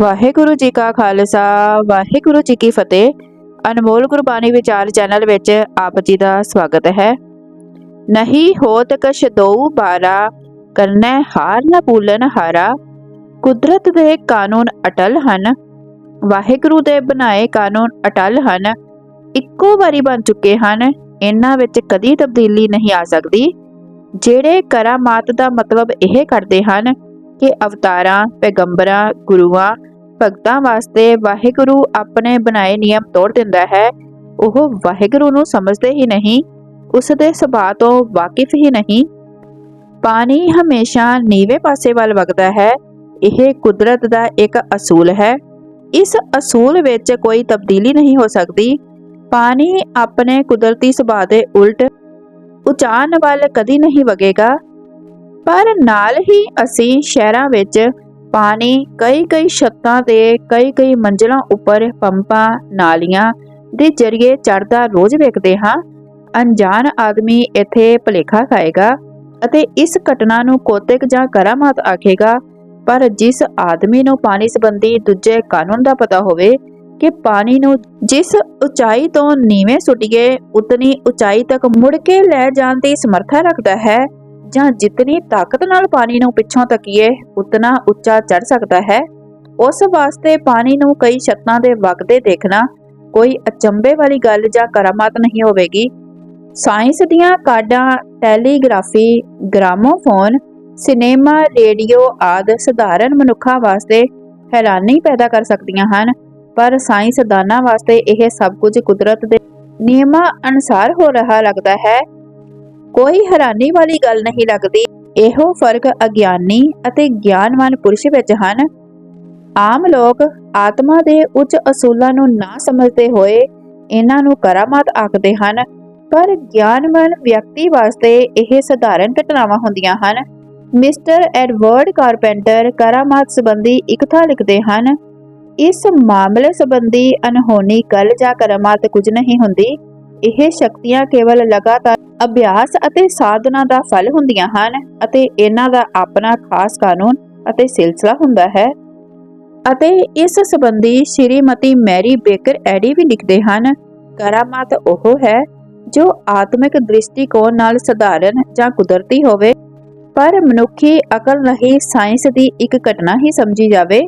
ਵਾਹਿਗੁਰੂ ਜੀ ਕਾ ਖਾਲਸਾ, ਵਾਹਿਗੁਰੂ ਜੀ ਕੀ ਫਤਿਹ। ਅਨਮੋਲ ਗੁਰਬਾਣੀ ਵਿਚਾਰ ਚੈਨਲ ਵਿੱਚ ਆਪ ਜੀ ਦਾ ਸਵਾਗਤ ਹੈ। ਨਹੀਂ ਹੋਤ ਕਛ ਦਉ ਬਾਰਾ, ਕਰਨੈ ਹਾਰ ਨਾ ਭੂਲਨ ਹਾਰਾ। ਕੁਦਰਤ ਦੇ ਕਾਨੂੰਨ ਅਟਲ ਹਨ, ਵਾਹਿਗੁਰੂ ਦੇ ਬਣਾਏ ਕਾਨੂੰਨ ਅਟਲ ਹਨ। ਇੱਕੋ ਵਾਰੀ ਬਣ ਚੁੱਕੇ ਹਨ, ਇਹਨਾਂ ਵਿੱਚ ਕਦੀ ਤਬਦੀਲੀ ਨਹੀਂ ਆ ਸਕਦੀ। ਜਿਹੜੇ ਕਰਾਮਾਤ ਦਾ ਮਤਲਬ ਇਹ ਕਰਦੇ ਹਨ ਕਿ ਅਵਤਾਰਾਂ, ਪੈਗੰਬਰਾਂ, ਗੁਰੂਆਂ, ਭਗਤਾਂ ਵਾਸਤੇ ਵਾਹਿਗੁਰੂ ਆਪਣੇ ਬਣਾਏ ਨਿਯਮ ਤੋੜ ਦਿੰਦਾ ਹੈ। ਉਹ ਵਾਹਿਗੁਰੂ ਨੂੰ ਸਮਝਦੇ ਹੀ ਨਹੀਂ ਉਸ ਦੇ ਸੁਭਾਅ ਤੋਂ ਵਾਕਿਫ ਹੀ ਨਹੀਂ। ਪਾਣੀ ਹਮੇਸ਼ਾ ਨੀਵੇਂ ਪਾਸੇ ਵੱਲ ਵਗਦਾ ਹੈ। ਇਹ ਕੁਦਰਤ ਦਾ ਇੱਕ ਅਸੂਲ ਹੈ। ਇਸ ਅਸੂਲ ਵਿੱਚ ਕੋਈ ਤਬਦੀਲੀ ਨਹੀਂ ਹੋ ਸਕਦੀ। ਪਾਣੀ ਆਪਣੇ ਕੁਦਰਤੀ ਸੁਭਾਅ ਦੇ ਉਲਟ, ਉਚਾਨ ਵੱਲ ਕਦੀ ਨਹੀਂ ਵਗੇਗਾ। ਪਰ ਨਾਲ ਹੀ ਅਸੀਂ ਸ਼ਹਿਰਾਂ ਵਿੱਚ ਪਾਣੀ ਕਈ ਕਈ ਛੱਤਾਂ ਤੇ ਕਈ ਕਈ ਮੰਜ਼ਲਾਂ ਉੱਪਰ ਪੰਪਾਂ, ਨਾਲੀਆਂ ਦੇ ਜ਼ਰੀਏ ਚੜਦਾ ਰੋਜ਼ ਵੇਖਦੇ ਹਾਂ। ਅਣਜਾਣ ਆਦਮੀ ਇੱਥੇ ਭਲੇਖਾ ਖਾਏਗਾ ਅਤੇ ਇਸ ਘਟਨਾ ਨੂੰ ਕੋਤਿਕ ਜਾਂ ਕਰਾਮਾਤ ਆਖੇਗਾ। ਪਰ ਜਿਸ ਆਦਮੀ ਨੂੰ ਪਾਣੀ ਸੰਬੰਧੀ ਦੂਜੇ ਕਾਨੂੰਨ ਦਾ ਪਤਾ ਹੋਵੇ ਕਿ ਪਾਣੀ ਨੂੰ ਜਿਸ ਉਚਾਈ ਤੋਂ ਨੀਵੇਂ ਸੁੱਟੀਏ, ਉਤਨੀ ਉਚਾਈ ਤੱਕ ਮੁੜ ਕੇ ਲੈ ਜਾਣ ਦੀ ਸਮਰੱਥਾ ਰੱਖਦਾ ਹੈ ਜਾਂ ਜਿਤਨੀ ਤਾਕਤ ਨਾਲ ਪਾਣੀ ਨੂੰ ਪਿੱਛੋਂ ਤੱਕੀਏ, ਉਤਨਾ ਉੱਚਾ ਚੜ ਸਕਦਾ ਹੈ। ਉਸ ਵਾਸਤੇ ਪਾਣੀ ਨੂੰ ਕਈ ਛੱਤਾਂ ਦੇ ਵਗਦੇ ਦੇਖਣਾ ਕੋਈ ਅਚੰਭੇ ਵਾਲੀ ਗੱਲ ਜਾਂ ਕਰਾਮਾਤ ਨਹੀਂ ਹੋਵੇਗੀ। ਸਾਇੰਸ ਦੀਆਂ ਕਾਢਾਂ, ਟੈਲੀਗ੍ਰਾਫੀ, ਗ੍ਰਾਮੋਫੋਨ, ਸਿਨੇਮਾ, ਰੇਡੀਓ ਆਦਿ ਸਧਾਰਨ ਮਨੁੱਖਾਂ ਵਾਸਤੇ ਹੈਰਾਨੀ ਪੈਦਾ ਕਰ ਸਕਦੀਆਂ ਹਨ, ਪਰ ਸਾਇੰਸਦਾਨਾਂ ਵਾਸਤੇ ਇਹ ਸਭ ਕੁਝ ਕੁਦਰਤ ਦੇ ਨਿਯਮਾਂ ਅਨੁਸਾਰ ਹੋ ਰਿਹਾ ਲੱਗਦਾ ਹੈ। ਕੋਈ ਹੈਰਾਨੀ ਵਾਲੀ ਗੱਲ ਨਹੀਂ ਲੱਗਦੀ। ਇਹੋ ਫ਼ਰਕ ਅਗਿਆਨੀ ਅਤੇ ਗਿਆਨਵਾਨ ਪੁਰਸ਼ ਵਿੱਚ ਹਨ। ਆਮ ਲੋਕ ਆਤਮਾ ਦੇ ਉੱਚ ਅਸੂਲਾਂ ਨੂੰ ਨਾ ਸਮਝਦੇ ਹੋਏ ਇਹਨਾਂ ਨੂੰ ਕਰਾਮਾਤ ਆਖਦੇ ਹਨ, ਪਰ ਗਿਆਨਵਾਨ ਵਿਅਕਤੀ ਵਾਸਤੇ ਇਹ ਸਧਾਰਨ ਘਟਨਾਵਾਂ ਹੁੰਦੀਆਂ ਹਨ। ਮਿਸਟਰ ਐਡਵਰਡ ਕਾਰਪੈਂਟਰ ਕਰਾਮਾਤ ਸੰਬੰਧੀ ਇੱਕ ਲਿਖਦੇ ਹਨ, ਇਸ ਮਾਮਲੇ ਸੰਬੰਧੀ ਅਨਹੋਣੀ ਗੱਲ ਜਾਂ ਕਰਾਮਾਤ ਕੁਝ ਨਹੀਂ ਹੁੰਦੀ। ਇਹ ਸ਼ਕਤੀਆਂ ਕੇਵਲ ਲਗਾਤਾਰ ਅਭਿਆਸ ਅਤੇ ਸਾਧਨਾ ਦਾ ਫਲ ਹੁੰਦੀਆਂ ਹਨ ਅਤੇ ਇਹਨਾਂ ਦਾ ਆਪਣਾ ਖਾਸ ਕਾਨੂੰਨ ਅਤੇ ਸਿਲਸਿਲਾ ਹੁੰਦਾ ਹੈ। ਅਤੇ ਇਸ ਸੰਬੰਧੀ ਸ਼੍ਰੀਮਤੀ ਮੈਰੀ ਬੇਕਰ ਐਡੀ ਵੀ ਲਿਖਦੇ ਹਨ, ਕਰਾਮਾਤ ਉਹ ਹੈ ਜੋ ਆਤਮਿਕ ਦ੍ਰਿਸ਼ਟੀਕੋਣ ਨਾਲ ਸਧਾਰਨ ਜਾਂ ਕੁਦਰਤੀ ਹੋਵੇ, ਪਰ ਮਨੁੱਖੀ ਅਕਲ ਨਹੀਂ ਸਾਇੰਸ ਦੀ ਇੱਕ ਘਟਨਾ ਹੀ ਸਮਝੀ ਜਾਵੇ।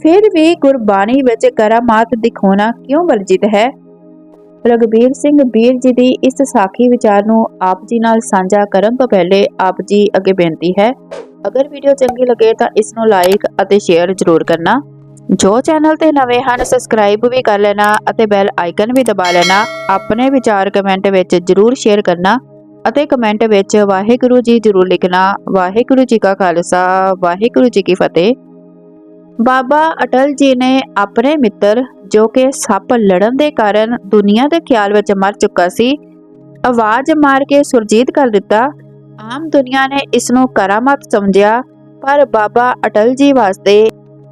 ਫਿਰ ਵੀ ਗੁਰਬਾਣੀ ਵਿੱਚ ਕਰਾਮਾਤ ਦਿਖਾਉਣਾ ਕਿਉਂ ਵਰਜਿਤ ਹੈ? ਰਗਬੀਰ ਸਿੰਘ ਵੀਰ ਜੀ ਦੀ ਇਸ ਸਾਖੀ ਵਿਚਾਰ ਨੂੰ ਆਪ ਜੀ ਨਾਲ ਸਾਂਝਾ ਕਰਨ ਤੋਂ ਪਹਿਲੇ ਆਪ ਜੀ ਅੱਗੇ ਬੇਨਤੀ ਹੈ। ਅਗਰ ਵੀਡੀਓ ਚੰਗੀ ਲੱਗੇ ਤਾਂ ਇਸ ਨੂੰ ਲਾਈਕ ਅਤੇ ਸ਼ੇਅਰ ਜ਼ਰੂਰ ਕਰਨਾ। ਜੋ ਚੈਨਲ ਤੇ ਨਵੇਂ ਹਨ ਸਬਸਕ੍ਰਾਈਬ ਵੀ ਕਰ ਲੈਣਾ ਅਤੇ ਬੈਲ ਆਈਕਨ ਵੀ ਦਬਾ ਲੈਣਾ। ਆਪਣੇ ਵਿਚਾਰ ਕਮੈਂਟ ਵਿੱਚ ਜ਼ਰੂਰ ਸ਼ੇਅਰ ਕਰਨਾ ਅਤੇ ਕਮੈਂਟ ਵਿੱਚ ਵਾਹਿਗੁਰੂ ਜੀ ਜ਼ਰੂਰ ਲਿਖਣਾ। ਵਾਹਿਗੁਰੂ ਜੀ ਕਾ ਖਾਲਸਾ, ਵਾਹਿਗੁਰੂ ਜੀ ਕੀ ਫਤਿਹ। ਬਾਬਾ ਅਟਲ ਜੀ ਨੇ ਆਪਣੇ ਮਿੱਤਰ, ਜੋ ਕਿ ਸੱਪ ਲੜਨ ਦੇ ਕਾਰਨ ਦੁਨੀਆ ਦੇ ਖਿਆਲ ਵਿੱਚ ਮਰ ਚੁੱਕਾ ਸੀ, ਆਵਾਜ਼ ਮਾਰ ਕੇ ਸੁਰਜੀਤ ਕਰ ਦਿੱਤਾ। ਆਮ ਦੁਨੀਆ ਨੇ ਇਸ ਨੂੰ ਕਰਾਮਾਤ ਸਮਝਿਆ, ਪਰ ਬਾਬਾ ਅਟਲ ਜੀ ਵਾਸਤੇ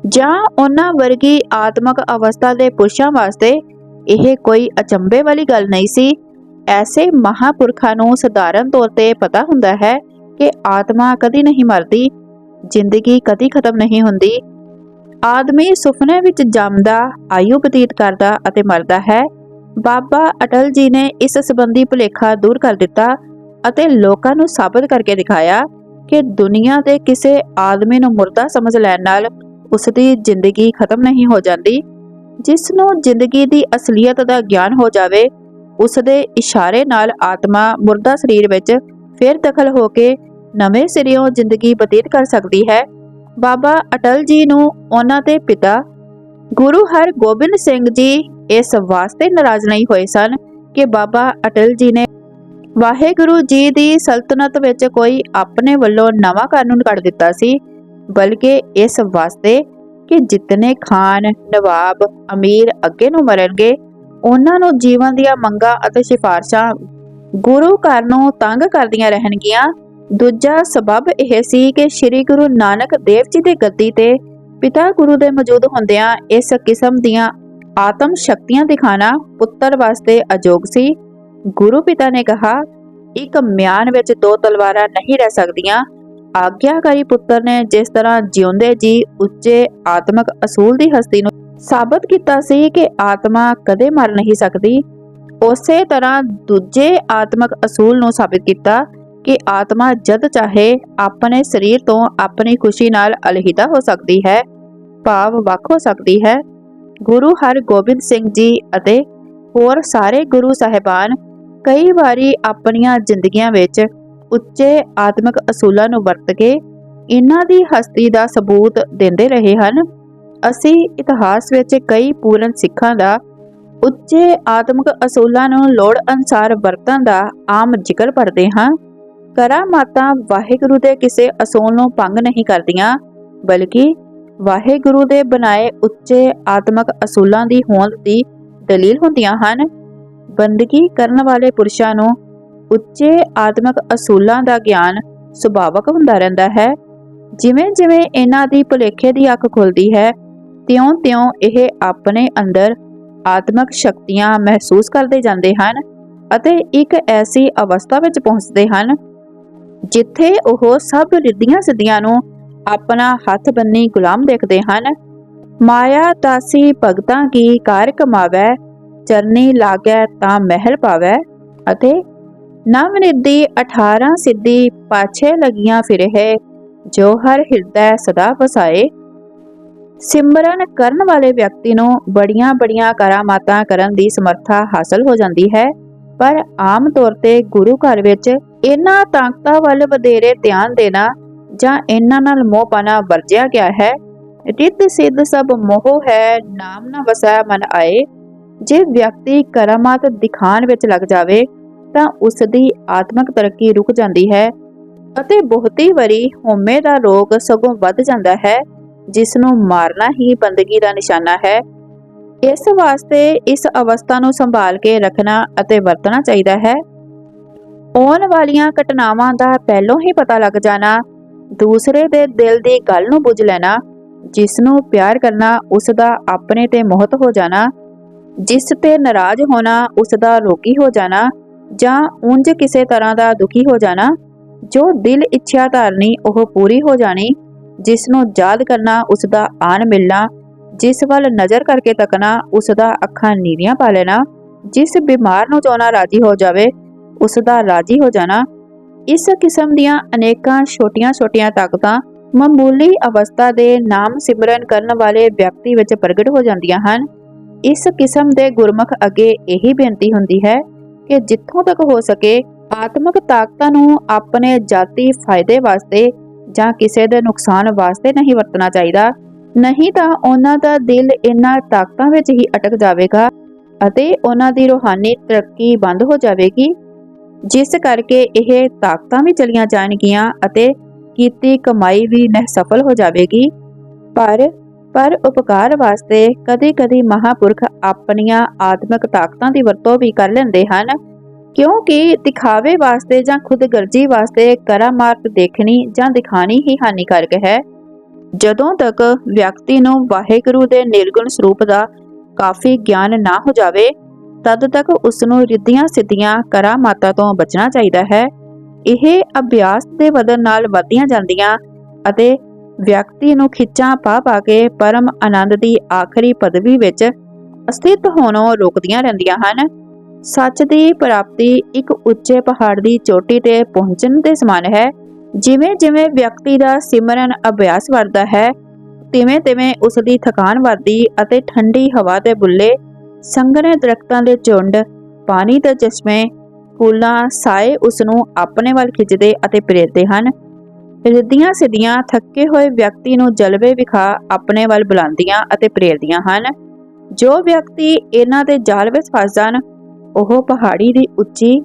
ਜਾਂ ਉਹਨਾਂ ਵਰਗੀ ਆਤਮਕ ਅਵਸਥਾ ਦੇ ਪੁਰਸ਼ਾਂ ਵਾਸਤੇ ਇਹ ਕੋਈ ਅਚੰਭੇ ਵਾਲੀ ਗੱਲ ਨਹੀਂ ਸੀ। ਐਸੇ ਮਹਾਪੁਰਖਾਂ ਨੂੰ ਸਧਾਰਨ ਤੌਰ ਤੇ ਪਤਾ ਹੁੰਦਾ ਹੈ ਕਿ ਆਤਮਾ ਕਦੀ ਨਹੀਂ ਮਰਦੀ, ਜ਼ਿੰਦਗੀ ਕਦੀ ਖਤਮ ਨਹੀਂ ਹੁੰਦੀ। ਆਦਮੀ ਸੁਪਨੇ ਵਿੱਚ ਜੰਮਦਾ, ਆਯੂ ਬਤੀਤ ਕਰਦਾ ਅਤੇ ਮਰਦਾ ਹੈ। ਬਾਬਾ ਅਟਲ ਜੀ ਨੇ ਇਸ ਸੰਬੰਧੀ ਭੁਲੇਖਾ ਦੂਰ ਕਰ ਦਿੱਤਾ ਅਤੇ ਲੋਕਾਂ ਨੂੰ ਸਾਬਤ ਕਰਕੇ ਦਿਖਾਇਆ ਕਿ ਦੁਨੀਆ ਦੇ ਕਿਸੇ ਆਦਮੀ ਨੂੰ ਮੁਰਦਾ ਸਮਝ ਲੈਣ ਨਾਲ ਉਸ ਦੀ ਜ਼ਿੰਦਗੀ ਖਤਮ ਨਹੀਂ ਹੋ ਜਾਂਦੀ। ਜਿਸ ਨੂੰ ਜ਼ਿੰਦਗੀ ਦੀ ਅਸਲੀਅਤ ਦਾ ਗਿਆਨ ਹੋ ਜਾਵੇ ਉਸ ਦੇ ਇਸ਼ਾਰੇ ਨਾਲ ਆਤਮਾ ਮੁਰਦਾ ਸਰੀਰ ਵਿੱਚ ਫਿਰ ਦਖਲ ਹੋ ਕੇ ਨਵੇਂ ਸਿਰਿਓਂ ਜ਼ਿੰਦਗੀ ਬਤੀਤ ਕਰ ਸਕਦੀ ਹੈ। ਬਾਬਾ ਅਟਲ ਜੀ ਨੂੰ ਉਹਨਾਂ ਦੇ ਪਿਤਾ ਗੁਰੂ ਹਰਗੋਬਿੰਦ ਸਿੰਘ ਜੀ ਇਸ ਵਾਸਤੇ ਨਾਰਾਜ਼ ਨਹੀਂ ਹੋਏ ਸਨ ਕਿ ਬਾਬਾ ਅਟਲ ਜੀ ਨੇ ਵਾਹਿਗੁਰੂ ਜੀ ਦੀ ਸਲਤਨਤ ਵਿੱਚ ਕੋਈ ਆਪਣੇ ਵੱਲੋਂ ਨਵਾਂ ਕਾਨੂੰਨ ਕੱਢ ਦਿੱਤਾ ਸੀ, ਬਲਕਿ ਇਸ ਵਾਸਤੇ ਕਿ ਜਿਤਨੇ ਖਾਨ, ਨਵਾਬ, ਅਮੀਰ ਅੱਗੇ ਨੂੰ ਮਰਨਗੇ, ਉਹਨਾਂ ਨੂੰ ਜੀਵਨ ਦੀਆਂ ਮੰਗਾਂ ਅਤੇ ਸਿਫਾਰਸ਼ਾਂ ਗੁਰੂ ਘਰ ਨੂੰ ਤੰਗ ਕਰਦੀਆਂ ਰਹਿਣਗੀਆਂ। ਦੂਜਾ ਸਬਬ ਇਹ ਸੀ ਕਿ ਸ੍ਰੀ ਗੁਰੂ ਨਾਨਕ ਦੇਵ ਜੀ ਦੀ ਗੱਦੀ ਤੇ ਪਿਤਾ ਗੁਰੂ ਦੇ ਮੌਜੂਦ ਹੁੰਦਿਆਂ ਇਸ ਕਿਸਮ ਦੀਆਂ ਆਤਮ ਸ਼ਕਤੀਆਂ ਦਿਖਾਣਾ ਪੁੱਤਰ ਵਾਸਤੇ ਅਯੋਗ ਸੀ। ਗੁਰੂ ਪਿਤਾ ਨੇ ਕਿਹਾ, ਇੱਕ ਮਿਆਨ ਵਿੱਚ ਦੋ ਤਲਵਾਰਾਂ ਨਹੀਂ ਰਹਿ ਸਕਦੀਆਂ। ਆਗਿਆਕਾਰੀ ਪੁੱਤਰ ਨੇ ਜਿਸ ਤਰ੍ਹਾਂ ਜਿਉਂਦੇ ਜੀ, ਉੱਚੇ ਆਤਮਿਕ ਅਸੂਲ ਦੀ ਹਸਤੀ ਨੂੰ ਸਾਬਤ ਕੀਤਾ ਸੀ ਕਿ ਆਤਮਾ ਕਦੇ ਮਰ ਨਹੀਂ ਸਕਦੀ, ਉਸੇ ਤਰ੍ਹਾਂ ਦੂਜੇ ਆਤਮਿਕ ਅਸੂਲ ਨੂੰ ਸਾਬਤ ਕੀਤਾ। ਕਿ ਆਤਮਾ ਜਦ ਚਾਹੇ ਆਪਣੇ ਸਰੀਰ ਤੋਂ ਆਪਣੀ ਖੁਸ਼ੀ ਨਾਲ ਅਲਹਿਦਾ ਹੋ ਸਕਦੀ ਹੈ, ਭਾਵ ਵੱਖ ਹੋ ਸਕਦੀ ਹੈ। ਗੁਰੂ ਹਰਗੋਬਿੰਦ ਸਿੰਘ ਜੀ ਅਤੇ ਹੋਰ ਸਾਰੇ ਗੁਰੂ ਸਾਹਿਬਾਨ ਕਈ ਵਾਰੀ ਆਪਣੀਆਂ ਜ਼ਿੰਦਗੀਆਂ ਵਿੱਚ ਉੱਚੇ ਆਤਮਿਕ ਅਸੂਲਾਂ ਨੂੰ ਵਰਤ ਕੇ ਇਹਨਾਂ ਦੀ ਹਸਤੀ ਦਾ ਸਬੂਤ ਦਿੰਦੇ ਰਹੇ ਹਨ। ਅਸੀਂ ਇਤਿਹਾਸ ਵਿੱਚ ਕਈ ਪੂਰਨ ਸਿੱਖਾਂ ਦਾ ਉੱਚੇ ਆਤਮਿਕ ਅਸੂਲਾਂ ਨੂੰ ਲੋੜ ਅਨਸਾਰ ਵਰਤਣ ਦਾ ਆਮ ਜ਼ਿਕਰ ਕਰਦੇ ਹਾਂ। ਕਰਾਮਾਤਾਂ ਵਾਹਿਗੁਰੂ ਦੇ ਕਿਸੇ ਅਸੂਲ ਨੂੰ ਭੰਗ ਨਹੀਂ ਕਰਦੀਆਂ, ਬਲਕਿ ਵਾਹਿਗੁਰੂ ਦੇ ਬਣਾਏ ਉੱਚੇ ਆਤਮਿਕ ਅਸੂਲਾਂ ਦੀ ਹੋਂਦ ਦੀ ਦਲੀਲ ਹੁੰਦੀਆਂ ਹਨ। ਬੰਦਗੀ ਕਰਨ ਵਾਲੇ ਪੁਰਸ਼ਾਂ ਨੂੰ ਉੱਚੇ ਆਤਮਿਕ ਅਸੂਲਾਂ ਦਾ ਗਿਆਨ ਸੁਭਾਵਕ ਹੁੰਦਾ ਰਹਿੰਦਾ ਹੈ। ਜਿਵੇਂ ਜਿਵੇਂ ਇਹਨਾਂ ਦੀ ਭੁਲੇਖੇ ਦੀ ਅੱਖ ਖੁੱਲਦੀ ਹੈ, ਤਿਉਂ-ਤਿਉਂ ਇਹ ਆਪਣੇ ਅੰਦਰ ਆਤਮਿਕ ਸ਼ਕਤੀਆਂ ਮਹਿਸੂਸ ਕਰਦੇ ਜਾਂਦੇ ਹਨ ਅਤੇ ਇੱਕ ਐਸੀ ਅਵਸਥਾ ਵਿੱਚ ਪਹੁੰਚਦੇ ਹਨ ਜਿੱਥੇ ਉਹ ਸਭ ਰਿੱਧੀਆਂ ਸਿੱਧੀਆਂ ਨੂੰ ਆਪਣਾ ਹੱਥ ਬੰਨੀ ਗੁਲਾਮ ਦੇਖਦੇ ਹਨ। ਮਾਇਆ ਤਾਸੀ ਭਗਤਾਂ ਕੀ ਕਾਰ ਕਮਾਵੈ, ਚਰਨੀ ਲਾਗੈ ਤਾਂ ਮਹਿਲ ਪਾਵੈ ਅਤੇ ਨਵ ਨਿਧੀ 18 ਸਿੱਧੀ ਪਾਛੇ ਲਗੀਆਂ ਫਿਰਹਿ, ਜੋ ਹਰ ਹਿਰਦੈ ਸਦਾ ਵਸਾਏ। ਸਿਮਰਨ ਕਰਨ ਵਾਲੇ ਵਿਅਕਤੀ ਨੂੰ ਬੜੀਆਂ-ਬੜੀਆਂ ਕਰਾਮਾਤਾਂ ਕਰਨ ਦੀ ਸਮਰੱਥਾ ਹਾਸਲ ਹੋ ਜਾਂਦੀ ਹੈ, ਪਰ ਆਮ ਤੌਰ ਤੇ ਗੁਰੂ ਘਰ ਵਿੱਚ ਇਹਨਾਂ ਤਾਕਤਾਂ ਵੱਲ ਵਧੇਰੇ ਧਿਆਨ ਦੇਣਾ ਜਾਂ ਇਹਨਾਂ ਨਾਲ ਮੋਹ ਪਾਣਾ ਵਰਜਿਆ ਗਿਆ ਹੈ। ਰਿੱਧ ਸਿੱਧ ਸਭ ਮੋਹ ਹੈ, ਨਾਮ ਨਾ ਵਸੈ ਮਨ ਆਏ। ਜੇ ਵਿਅਕਤੀ ਕਰਾਮਾਤ ਦਿਖਾਣ ਵਿੱਚ ਲੱਗ ਜਾਵੇ, ਤਾਂ ਉਸ ਦੀ ਆਤਮਿਕ ਤਰੱਕੀ ਰੁਕ ਜਾਂਦੀ ਹੈ ਅਤੇ ਬਹੁਤੀ ਵਾਰੀ ਹਉਮੈ ਦਾ ਰੋਗ ਸਗੋਂ ਵੱਧ ਜਾਂਦਾ ਹੈ ਜਿਸ ਨੂੰ ਮਾਰਨਾ ਹੀ ਬੰਦਗੀ ਦਾ ਨਿਸ਼ਾਨਾ ਹੈ। ਇਸ ਵਾਸਤੇ ਇਸ ਅਵਸਥਾ ਨੂੰ ਸੰਭਾਲ ਕੇ ਰੱਖਣਾ ਅਤੇ ਵਰਤਣਾ ਚਾਹੀਦਾ ਹੈ। ਆਉਣ ਵਾਲੀਆਂ ਘਟਨਾਵਾਂ ਦਾ ਪਹਿਲਾਂ ਹੀ ਪਤਾ ਲੱਗ ਜਾਣਾ, ਦੂਸਰੇ ਦੇ ਦਿਲ ਦੀ ਗੱਲ ਨੂੰ ਬੁੱਝ ਲੈਣਾ, ਜਿਸ ਨੂੰ ਪਿਆਰ ਕਰਨਾ ਉਸ ਦਾ ਆਪਣੇ ਤੇ ਮੋਹਤ ਹੋ ਜਾਣਾ, ਜਿਸ ਤੇ ਨਾਰਾਜ਼ ਹੋਣਾ ਉਸ ਦਾ ਰੋਗੀ ਹੋ ਜਾਣਾ, ਜਾਂ ਉਂਝ ਕਿਸੇ ਤਰ੍ਹਾਂ ਦਾ ਦੁਖੀ ਹੋ ਜਾਣਾ, ਜੋ ਦਿਲ ਇੱਛਾ ਧਾਰਨੀ ਉਹ ਪੂਰੀ ਹੋ ਜਾਣੀ, ਜਿਸ ਨੂੰ ਯਾਦ ਕਰਨਾ ਉਸ ਦਾ ਆਣ ਮਿਲਣਾ, ਜਿਸ ਵੱਲ ਨਜ਼ਰ ਕਰਕੇ ਤੱਕਣਾ ਉਸ ਦਾ ਅੱਖਾਂ ਨੀਵੀਆਂ ਪਾ ਲੈਣਾ, ਜਿਸ ਬਿਮਾਰ ਨੂੰ ਚਾਹਣਾ ਰਾਜੀ ਹੋ ਜਾਵੇ ਉਸ ਦਾ ਰਾਜੀ ਹੋ ਜਾਣਾ। ਇਸ ਕਿਸਮ ਦੀਆਂ ਅਨੇਕਾਂ ਛੋਟੀਆਂ-ਛੋਟੀਆਂ ਤਾਕਤਾਂ ਮਾਮੂਲੀ ਅਵਸਥਾ ਦੇ ਨਾਮ ਸਿਮਰਨ ਕਰਨ ਵਾਲੇ ਵਿਅਕਤੀ ਵਿੱਚ ਪ੍ਰਗਟ ਹੋ ਜਾਂਦੀਆਂ ਹਨ। ਇਸ ਕਿਸਮ ਦੇ ਗੁਰਮੁਖ ਅੱਗੇ ਇਹੀ ਬੇਨਤੀ ਹੁੰਦੀ ਹੈ ਕਿ ਜਿੱਥੋਂ ਤੱਕ ਹੋ ਸਕੇ, ਆਤਮਿਕ ਤਾਕਤਾਂ ਨੂੰ ਆਪਣੇ ਜਾਤੀ ਫਾਇਦੇ ਵਾਸਤੇ ਜਾਂ ਕਿਸੇ ਦੇ ਨੁਕਸਾਨ ਵਾਸਤੇ ਨਹੀਂ ਵਰਤਣਾ ਚਾਹੀਦਾ। ਨਹੀਂ ਤਾਂ ਉਹਨਾਂ ਦਾ ਦਿਲ ਇਹਨਾਂ ਤਾਕਤਾਂ ਵਿੱਚ ਹੀ ਅਟਕ ਜਾਵੇਗਾ ਅਤੇ ਉਹਨਾਂ ਦੀ ਰੂਹਾਨੀ ਤਰੱਕੀ ਬੰਦ ਹੋ ਜਾਵੇਗੀ। ਜਿਸ ਕਰਕੇ ਇਹ ਤਾਕਤਾਂ ਵੀ ਚਲੀਆਂ ਜਾਣਗੀਆਂ ਅਤੇ ਕੀਤੀ ਕਮਾਈ ਵੀ ਨਿਹਸਫਲ ਹੋ ਜਾਵੇਗੀ। ਪਰ ਪਰ ਉਪਕਾਰ ਵਾਸਤੇ ਕਦੇ-ਕਦੇ ਮਹਾਪੁਰਖ ਆਪਣੀਆਂ ਆਤਮਿਕ ਤਾਕਤਾਂ ਦੀ ਵਰਤੋਂ ਵੀ ਕਰ ਲੈਂਦੇ ਹਨ। ਕਿਉਂਕਿ ਦਿਖਾਵੇ ਵਾਸਤੇ ਜਾਂ ਖੁਦਗਰਜੀ ਵਾਸਤੇ ਕਰਾਮਾਤ ਦੇਖਣੀ ਜਾਂ ਦਿਖਾਣੀ ਹੀ ਹਾਨੀਕਾਰਕ ਹੈ। ਜਦੋਂ ਤੱਕ ਵਿਅਕਤੀ ਨੂੰ ਵਾਹਿਗੁਰੂ ਦੇ ਨਿਰਗੁਣ ਸਰੂਪ ਦਾ ਕਾਫੀ ਗਿਆਨ ਨਾ ਹੋ ਜਾਵੇ ਤਦ ਤੱਕ ਉਸ ਨੂੰ ਰਿੱਧੀਆਂ ਸਿੱਧੀਆਂ ਕਰਾਮਾਤਾਂ ਤੋਂ ਬਚਣਾ ਚਾਹੀਦਾ ਹੈ। ਇਹ ਅਭਿਆਸ ਦੇ ਵਧਣ ਨਾਲ ਵਧਦੀਆਂ ਜਾਂਦੀਆਂ ਅਤੇ ਵਿਅਕਤੀ ਨੂੰ ਖਿੱਚਾਂ ਪਾ ਪਾ ਕੇ ਪਰਮ ਆਨੰਦ ਦੀ ਆਖਰੀ ਪਦਵੀ ਵਿੱਚ ਅਸਥਿਤ ਹੋਣੋਂ ਰੋਕਦੀਆਂ ਰਹਿੰਦੀਆਂ ਹਨ। ਸੱਚ ਦੀ ਪ੍ਰਾਪਤੀ ਇੱਕ ਉੱਚੇ ਪਹਾੜ ਦੀ ਚੋਟੀ ਤੇ ਪਹੁੰਚਣ ਦੇ ਸਮਾਨ ਹੈ। ਜਿਵੇਂ ਜਿਵੇਂ ਵਿਅਕਤੀ ਦਾ ਸਿਮਰਨ ਅਭਿਆਸ ਵਧਦਾ ਹੈ, ਤਿਵੇਂ ਤਿਵੇਂ ਉਸ ਦੀ ਥਕਾਨ ਵੱਧਦੀ ਅਤੇ ਠੰਡੀ ਹਵਾ ਦੇ ਬੁੱਲੇ ਸੰਘਣੇ ਦਰਖਤਾਂ ਦੇ ਝੁੰਡ, ਪਾਣੀ ਦੇ ਚਸ਼ਮੇ, ਫੁੱਲਾਂ ਸਾਏ ਉਸ ਨੂੰ ਆਪਣੇ ਵੱਲ ਖਿੱਚਦੇ ਅਤੇ ਪ੍ਰੇਰਦੇ ਹਨ। ਰਿੱਧੀਆਂ ਸਿੱਧੀਆਂ ਥੱਕੇ ਹੋਏ ਵਿਅਕਤੀ ਨੂੰ ਜਲਵੇ ਵਿਖਾ ਆਪਣੇ ਵੱਲ ਬੁਲਾਉਂਦੀਆਂ ਅਤੇ ਪ੍ਰੇਰਦੀਆਂ ਹਨ। ਜੋ ਵਿਅਕਤੀ ਇਹਨਾਂ ਦੇ ਜਾਲ ਵਿੱਚ ਫਸ ਜਾਣ, ਉਹ ਪਹਾੜੀ ਦੀ ਉੱਚੀ,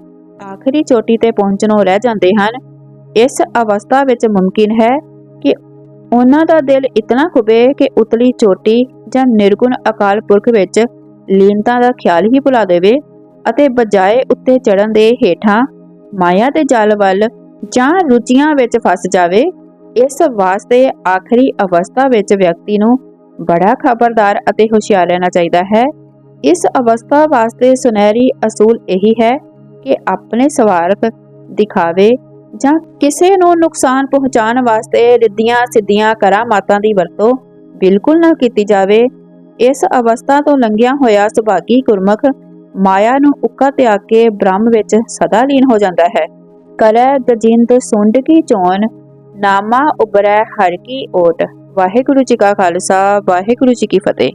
ਆਖਰੀ ਚੋਟੀ ਤੇ ਪਹੁੰਚਣੋਂ ਰਹਿ ਜਾਂਦੇ ਹਨ। ਇਸ ਅਵਸਥਾ ਵਿੱਚ ਮੁਮਕਿਨ ਹੈ ਕਿ ਉਹਨਾਂ ਦਾ ਦਿਲ ਇਤਨਾ ਖੁਬੇ ਕਿ ਉਤਲੀ ਚੋਟੀ ਜਾਂ ਨਿਰਗੁਣ ਅਕਾਲ ਪੁਰਖ ਵਿੱਚ ਲੀਨਤਾ ਦਾ ਖਿਆਲ ਹੀ ਭੁਲਾ ਦੇਵੇ ਅਤੇ ਬਜਾਏ ਉੱਤੇ ਚੜਨ ਦੇ ਹੇਠਾਂ ਮਾਇਆ ਦੇ ਜਲ ਵੱਲ ਜਾਂ ਰੁਚੀਆਂ ਵਿੱਚ ਫਸ ਜਾਵੇ, ਇਸ ਵਾਸਤੇ ਆਖਰੀ ਅਵਸਥਾ ਵਿੱਚ ਵਿਅਕਤੀ ਨੂੰ ਬੜਾ ਖਬਰਦਾਰ ਅਤੇ ਹੁਸ਼ਿਆਰ ਰਹਿਣਾ ਚਾਹੀਦਾ ਹੈ। ਇਸ ਅਵਸਥਾ ਵਾਸਤੇ ਸੁਨਹਿਰੀ ਅਸੂਲ ਇਹੀ ਹੈ ਕਿ ਆਪਣੇ ਸਵਾਰਥ ਦਿਖਾਵੇ ਜਾਂ ਕਿਸੇ ਨੂੰ ਨੁਕਸਾਨ ਪਹੁੰਚਾਉਣ ਵਾਸਤੇ ਰਿੱਧੀਆਂ ਸਿੱਧੀਆਂ ਕਰਾਮਾਤਾਂ ਦੀ ਵਰਤੋਂ ਬਿਲਕੁਲ ਨਾ ਕੀਤੀ ਜਾਵੇ। ਇਸ ਅਵਸਥਾ ਤੋਂ ਲੰਘਿਆ ਹੋਇਆ ਸੁਭਾਗੀ ਗੁਰਮੁਖ ਮਾਇਆ ਨੂੰ ਉੱਕਾ ਤਿਆਗ ਕੇ ਬ੍ਰਹਮ ਵਿੱਚ ਸਦਾ ਲੀਨ ਹੋ ਜਾਂਦਾ ਹੈ। ਕਰੈ ਗਜਿੰਦ ਸੁੰਡ ਕੀ ਚੋਣ, ਨਾਮਾ ਉਬਰੈ ਹਰ ਕੀ ਓਟ। ਵਾਹਿਗੁਰੂ ਜੀ ਕਾ ਖਾਲਸਾ, ਵਾਹਿਗੁਰੂ ਜੀ ਕੀ ਫਤਿਹ।